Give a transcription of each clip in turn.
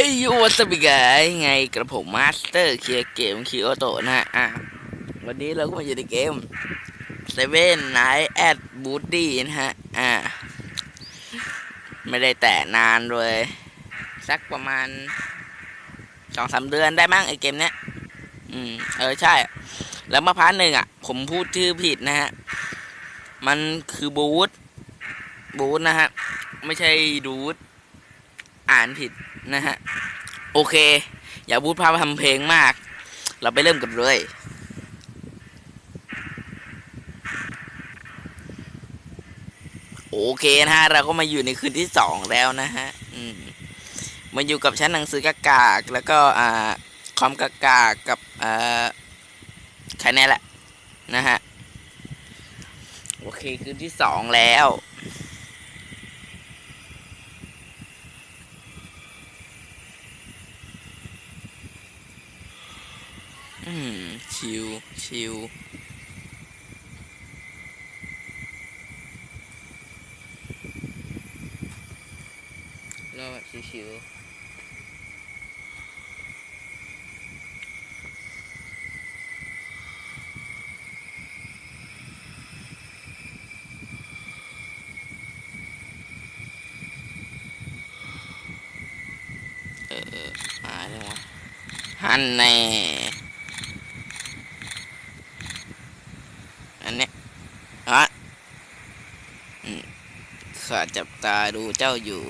ฮ้ยวัสบิกายไงกระผมมาสเตอร์เคลียร์เกมคิโอโตะนะฮะอะวันนี้เราก็มาอยู่ในเกมเซเว่นไนท์แอดบูดดี้นะฮะอะไม่ได้แตะนานเลย สักประมาณสองสามเดือนได้มั้งไอเกมเนี้ยอืมเออใช่ แล้วมาพาร์ทหนึ่งอะ ผมพูดชื่อผิดนะฮะ มันคือบูธบูธนะฮะ ไม่ใช่ดูดอ่านผิด นะฮะ โอเค อย่าพูดพาทำเพลงมาก เราไปเริ่มกันเลย โอเคนะฮะ เราก็มาอยู่ในคืนที่สองแล้วนะฮะ อืมมาอยู่กับชั้นหนังสือกากากแล้วก็อ่าคอมกากากกับอ่าแค่นี้แหละนะฮะ โอเคคืนที่สองแล้ว อืมชิวชิวรอแบบชิวๆเออ มาแล้ววะฮันแน่ อันเนี้ยอะอืมข้า จับตาดูเจ้าอยู่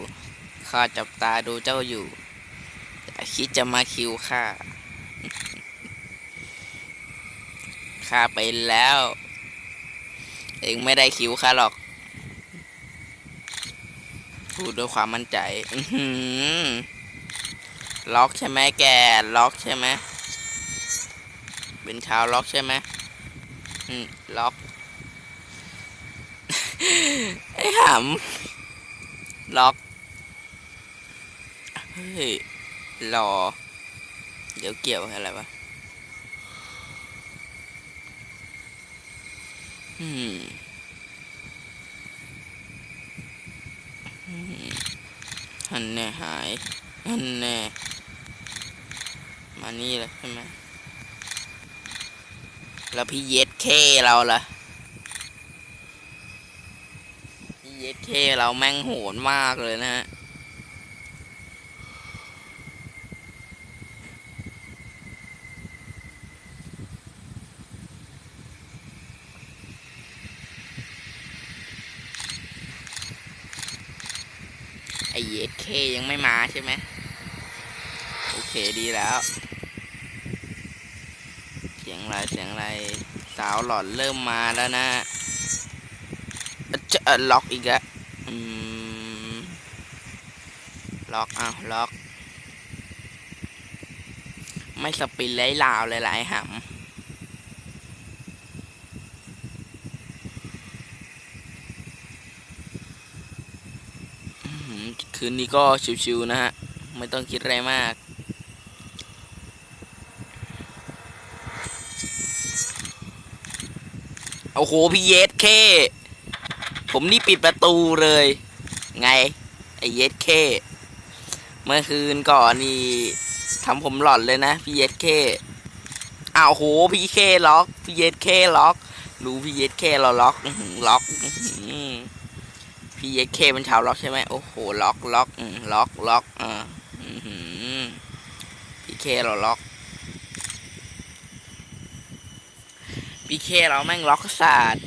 ข้าจับตาดูเจ้าอยู่อย่าคิดจะมาคิวข้า ข้าไปแล้ว เองไม่ได้คิวข้าหรอก พูดด้วยความมั่นใจล็อกใช่ไหมแก ล็อกใช่ไหมเป็นชาวล็อกใช่ไหมอืมล็อก ไอ้หำล็อกเฮ้ยรอ เดี๋ยวเกี่ยวอะไรวะอืมอันแน่หายฮันแน่มานี่เลยใช่ไหมแล้วพี่เย็ดเคเราล่ะ พี่ เย็ดเคเราแม่งโหดมากเลยนะฮะไอเย็ดเคยังไม่มาใช่ไหมโอเคดีแล้ว เสียงอะไรเสียงอะไรสาวหลอนเริ่มมาแล้วนะอะ จะอะล็อกอีกแล้วอืมล็อกอ้าล็อก ไม่สปินไล่ลาวเลยหลายหำอื้อหือคืนนี้ก็ชิวๆนะฮะ ไม่ต้องคิดอะไรมากโอ้โหพี่เยสเค ผมนี่ปิดประตูเลย ไง ไอเยสเคเมื่อคืนก่อนนี่ทำผมหลอนเลยนะ พี่เยสเคอ้าวโหพี่เคล็อก พี่เยสเคล็อกรู้พี่เยสเคเราล็อกล็อกพี่เยสเคเป็นชาวล็อกใช่ไหมโอ้โหล็อกล็อกล็อกล็อกอ่าพี่เคเราล็อกพี่เคเราแม่งล็อกศาสตร์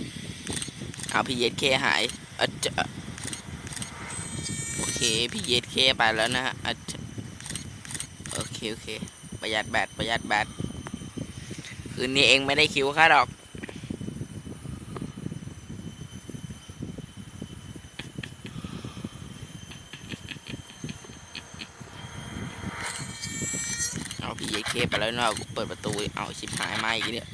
เอาพี่เยสเคหายอะจโอเคพี่เยสเคไปแล้วนะฮะอะจะโอเคโอเค ประหยัดแบตประหยัดแบตคืนนี้เองไม่ได้คิวค่าดอกเอาพี่เยสเคไปแล้วเนาะกูเปิดประตูเอาชิบหายมาอีกเนี่ย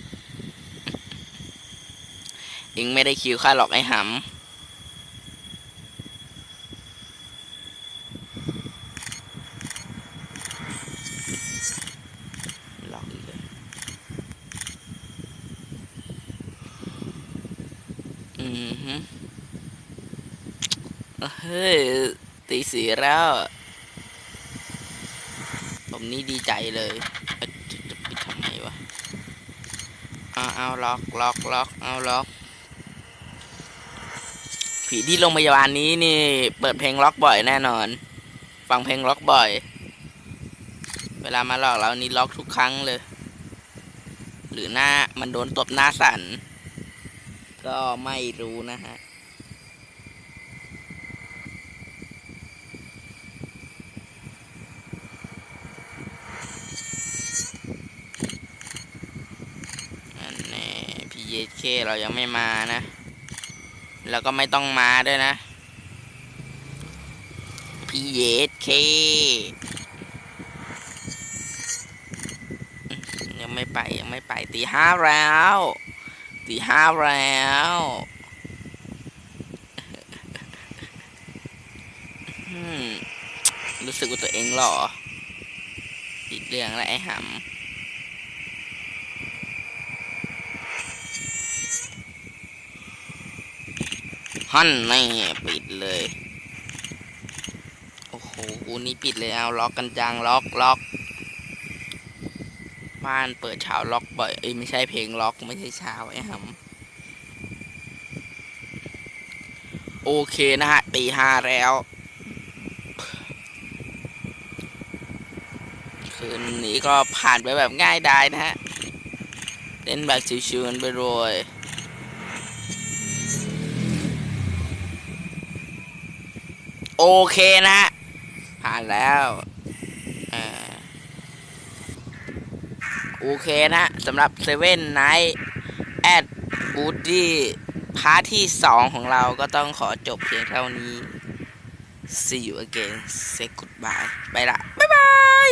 เองไม่ได้คิวค่าหรอกไอ้หำหลอกอีกเลยอือฮึเฮ้ย ตีสีแล้ว ผมนี่ดีใจเลยจะจะปิดทำไมวะ เอาเอาล็อกล็อกล็อกเอาล็อก ผีที่โรงพยาบาลนี้นี่ เปิดเพลงล็อกบ่อยแน่นอน ฟังเพลงล็อกบ่อย เวลามาหลอกเรานี่ล็อกทุกครั้งเลย หรือหน้ามันโดนตบหน้าสั่นก็ไม่รู้นะฮะอันนี้พีเอเคเรายังไม่มานะ แล้วก็ไม่ต้องมาด้วยนะ พีเอเค ยังไม่ไปยังไม่ไปตีห้าแล้วตีห้าแล้วรู้สึกว่าตัวเองหล่อปิดเรื่องแล้วไอ้หำ ฮั่นไม่ปิดเลย โอ้โหกูนี่ปิดเลยเอาล็อกกันจังล็อกล็อกบ้านเปิดเช้าล็อกบ่อยเอ้ยไม่ใช่เพลงล็อกไม่ใช่เช้าไอ้หำโอเคนะฮะตีห้าแล้ว คืนนี้ก็ผ่านไปแบบง่ายดายนะฮะเล่นแบบชิวๆกันไปเลย โอเคนะ ผ่านแล้วอโอเคนะสำหรับเซเว่นไนท์แอดบูตี้พาร์ทที่ 2 ของเราก็ต้องขอจบเพียงเท่านี้ See you again say goodbye ไปละ บ๊ายบาย